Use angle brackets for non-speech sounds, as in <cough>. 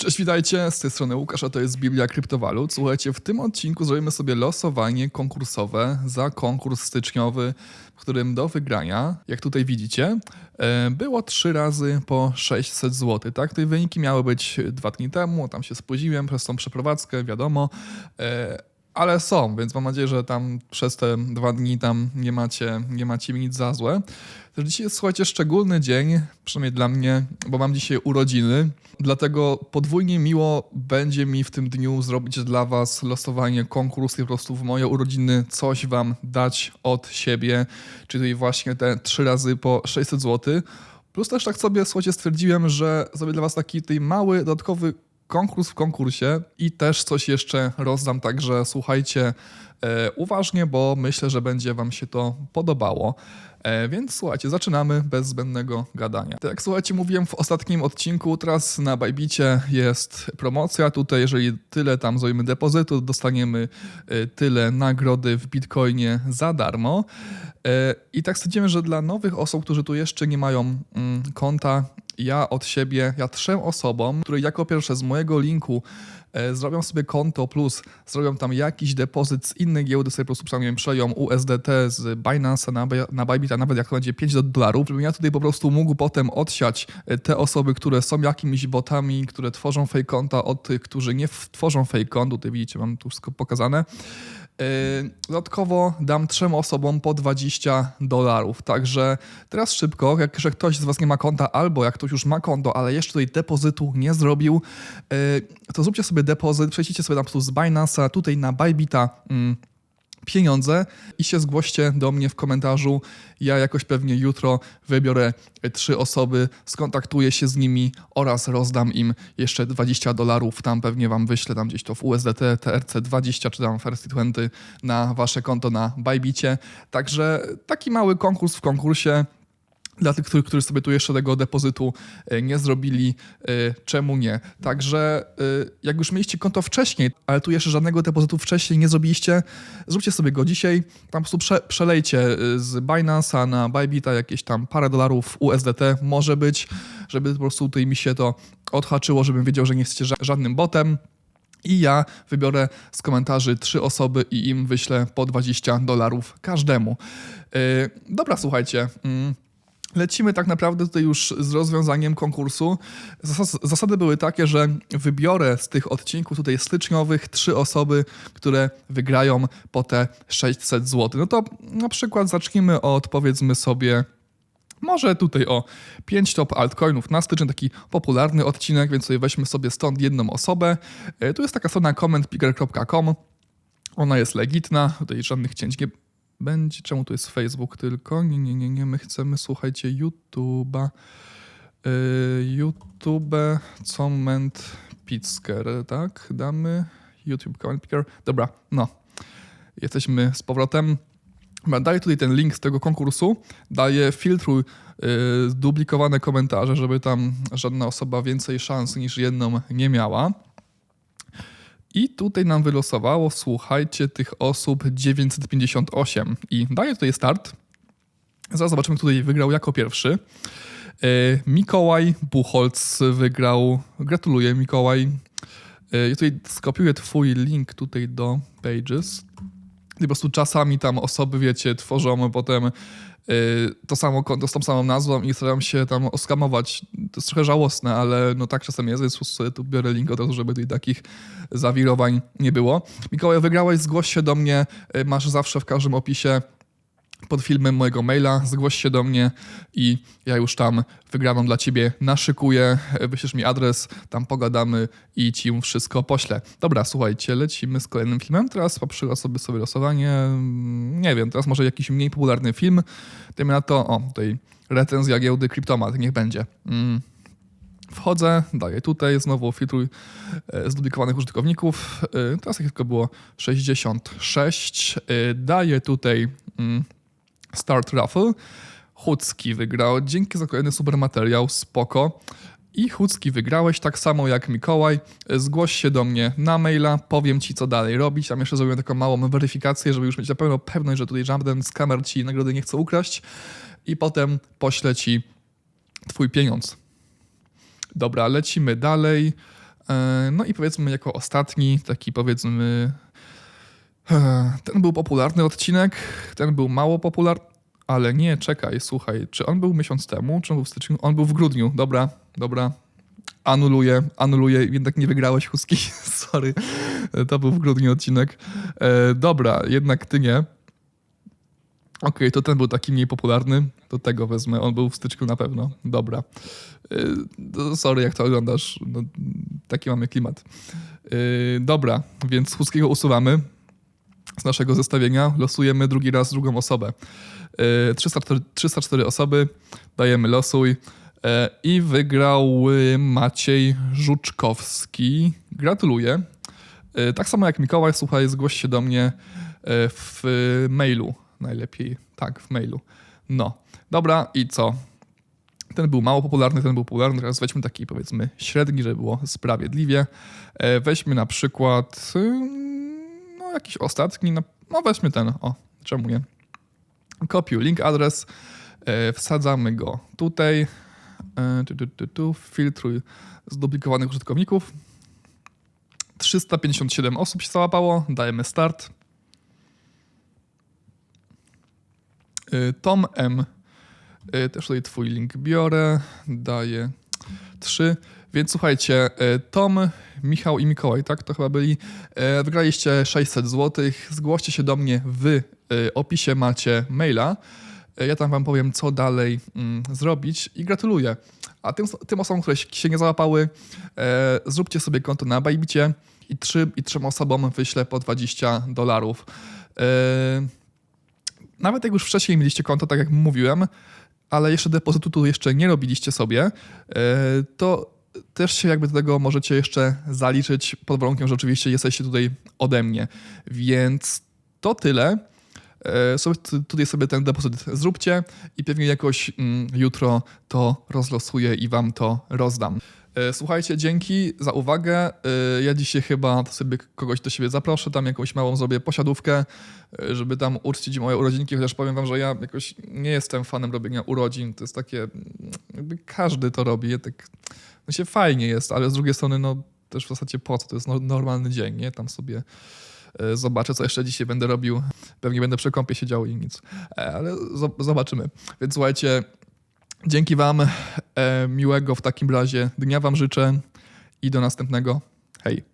Cześć, witajcie, z tej strony Łukasz, a to jest Biblia Kryptowalut. Słuchajcie, w tym odcinku zrobimy sobie losowanie konkursowe za konkurs styczniowy, w którym do wygrania, jak tutaj widzicie, e, było trzy razy po 600 zł. Tak, te wyniki miały być dwa dni temu, tam się spóźniłem przez tą przeprowadzkę, wiadomo, e, ale są, więc mam nadzieję, że tam przez te dwa dni tam nie macie, nie macie mi nic za złe. Też dzisiaj jest, słuchajcie, szczególny dzień, przynajmniej dla mnie, bo mam dzisiaj urodziny, dlatego podwójnie miło będzie mi w tym dniu zrobić dla was losowanie konkurs i po prostu w moje urodziny coś wam dać od siebie, czyli właśnie te trzy razy po 600 zł. Plus też tak sobie, słuchajcie, stwierdziłem, że zrobię dla was taki tutaj mały, dodatkowy konkurs w konkursie i też coś jeszcze rozdam, także słuchajcie e, uważnie, bo myślę, że będzie Wam się to podobało. E, więc słuchajcie, zaczynamy bez zbędnego gadania. Tak jak słuchajcie, mówiłem w ostatnim odcinku, teraz na Bajbicie jest promocja. Tutaj, jeżeli tyle tam zrobimy depozytu, dostaniemy e, tyle nagrody w Bitcoinie za darmo. I tak stwierdzimy, że dla nowych osób, którzy tu jeszcze nie mają mm, konta, ja od siebie, ja trzem osobom, które jako pierwsze z mojego linku e, zrobią sobie konto plus zrobią tam jakiś depozyt z innej giełdy, sobie po prostu przynajmniej przeją USDT z Binance na, na Bybit, a nawet jak to będzie 5 dolarów, żebym ja tutaj po prostu mógł potem odsiać e, te osoby, które są jakimiś botami, które tworzą fake konta od tych, którzy nie tworzą fake kont. Tutaj widzicie, mam tu wszystko pokazane. Yy, dodatkowo dam trzem osobom po 20 dolarów. Także teraz szybko, jak że ktoś z Was nie ma konta, albo jak ktoś już ma konto, ale jeszcze tutaj depozytu nie zrobił, yy, to zróbcie sobie depozyt, przejdziecie sobie tam po prostu z Binance'a tutaj na Bybita mm, pieniądze i się zgłoście do mnie w komentarzu. Ja jakoś pewnie jutro wybiorę trzy osoby, skontaktuję się z nimi oraz rozdam im jeszcze 20 dolarów. Tam pewnie wam wyślę tam gdzieś to w USDT, TRC20 czy tam First 20 na wasze konto na Bybicie. Także taki mały konkurs w konkursie. Dla tych, którzy, sobie tu jeszcze tego depozytu e, nie zrobili, e, czemu nie? Także e, jak już mieliście konto wcześniej, ale tu jeszcze żadnego depozytu wcześniej nie zrobiliście, zróbcie sobie go dzisiaj, tam po prostu prze, przelejcie z Binance'a na Bybita jakieś tam parę dolarów USDT może być, żeby po prostu tutaj mi się to odhaczyło, żebym wiedział, że nie jesteście żadnym botem. I ja wybiorę z komentarzy trzy osoby i im wyślę po 20 dolarów każdemu. Dobra, słuchajcie. Lecimy tak naprawdę tutaj już z rozwiązaniem konkursu. Zasady były takie, że wybiorę z tych odcinków tutaj styczniowych trzy osoby, które wygrają po te 600 zł. No to na przykład zacznijmy od powiedzmy sobie może tutaj o 5 top altcoinów na styczeń, taki popularny odcinek, więc sobie weźmy sobie stąd jedną osobę. E, tu jest taka strona commentpicker.com. Ona jest legitna, tutaj żadnych cięć nie będzie. Czemu tu jest Facebook tylko? Nie, nie, nie, nie. My chcemy, słuchajcie, YouTube'a. Yy, YouTube Comment Picker, tak? Damy YouTube Comment Picker. Dobra, no. Jesteśmy z powrotem. Daję tutaj ten link z tego konkursu. Daję filtruj yy, duplikowane komentarze, żeby tam żadna osoba więcej szans niż jedną nie miała. I tutaj nam wylosowało, słuchajcie, tych osób 958. I daję tutaj start. Zaraz zobaczymy, kto tutaj wygrał jako pierwszy. E, Mikołaj Buchholz wygrał. Gratuluję, Mikołaj. E, ja tutaj skopiuję twój link tutaj do Pages. I po prostu czasami tam osoby, wiecie, tworzą potem to samo konto z tą samą nazwą i staram się tam oskamować. To jest trochę żałosne, ale no tak czasem jest, więc sobie tu biorę link od razu, żeby tutaj takich zawirowań nie było. Mikołaj, wygrałeś, zgłoś się do mnie, y, masz zawsze w każdym opisie pod filmem mojego maila, zgłoś się do mnie i ja już tam wygraną dla ciebie naszykuję, wyślesz mi adres, tam pogadamy i ci wszystko poślę. Dobra, słuchajcie, lecimy z kolejnym filmem. Teraz poprzyla sobie sobie losowanie, nie wiem, teraz może jakiś mniej popularny film. Tym na to, o, tutaj recenzja giełdy Kryptomat, niech będzie. Mm. Wchodzę, daję tutaj, znowu filtruj e, zduplikowanych użytkowników. E, teraz ich tylko było 66. E, daję tutaj mm, Start Raffle. Hucki wygrał. Dzięki za kolejny super materiał, spoko. I Hucki wygrałeś, tak samo jak Mikołaj. Zgłoś się do mnie na maila, powiem ci, co dalej robić. Tam jeszcze zrobię taką małą weryfikację, żeby już mieć na pewno pewność, że tutaj żaden z kamer ci nagrody nie chce ukraść. I potem poślę ci twój pieniądz. Dobra, lecimy dalej. E, No i powiedzmy jako ostatni, taki powiedzmy, ten był popularny odcinek, ten był mało popularny, ale nie, czekaj, słuchaj, czy on był miesiąc temu, czy on był w styczniu? On był w grudniu, dobra, dobra, anuluję, anuluję, jednak nie wygrałeś Huski, <laughs> sorry, to był w grudniu odcinek. E, dobra, jednak ty nie. Okej, to ten był taki mniej popularny, to tego wezmę, on był w styczniu na pewno, dobra. E, sorry, jak to oglądasz, no, taki mamy klimat. E, dobra, więc Huskiego usuwamy z naszego zestawienia, losujemy drugi raz drugą osobę. E, 304, 304 osoby, dajemy losuj e, i wygrał y, Maciej Żuczkowski. Gratuluję. E, Tak samo jak Mikołaj, słuchaj, zgłoś się do mnie w mailu. Najlepiej, tak, w mailu. No, dobra, i co? Ten był mało popularny, ten był popularny. Teraz weźmy taki, powiedzmy, średni, żeby było sprawiedliwie. Weźmy na przykład, jakiś ostatni. No, no weźmy ten, o, czemu nie? Kopiuj link adres, e, wsadzamy go tutaj. E, Tu, tu, tu, tu, filtruj zduplikowanych użytkowników. 357 osób się załapało, dajemy start. Y, Tom M. Też tutaj twój link biorę, daję 3. Więc słuchajcie, y, Tom, Michał i Mikołaj, tak? To chyba byli. y, Wygraliście 600 zł. Zgłoście się do mnie w y, opisie macie maila. Ja tam wam powiem, co dalej mm, zrobić i gratuluję. A tym, tym osobom, które się nie załapały, e, zróbcie sobie konto na Bajbicie i, trzy, i trzem osobom wyślę po 20 dolarów. E, nawet jak już wcześniej mieliście konto, tak jak mówiłem, ale jeszcze depozytu tu jeszcze nie robiliście sobie, e, to też się jakby do tego możecie jeszcze zaliczyć pod warunkiem, że oczywiście jesteście tutaj ode mnie. Więc to tyle. E, Sobie, tu- tutaj sobie ten depozyt zróbcie i pewnie jakoś mm, jutro to rozlosuję i wam to rozdam. E, Słuchajcie, dzięki za uwagę. E, Ja dzisiaj chyba sobie kogoś do siebie zaproszę, tam jakąś małą zrobię posiadówkę, żeby tam uczcić moje urodzinki, chociaż powiem wam, że ja jakoś nie jestem fanem robienia urodzin. To jest takie, mm, jakby każdy to robi. Ja tak, się fajnie jest, ale z drugiej strony, no też w zasadzie po co? To jest no- normalny dzień, nie? Tam sobie e, zobaczę, co jeszcze dzisiaj będę robił. Pewnie będę przy kąpie siedział i nic. E, Ale zo- zobaczymy. Więc słuchajcie, dzięki wam. E, miłego w takim razie dnia wam życzę i do następnego. Hej.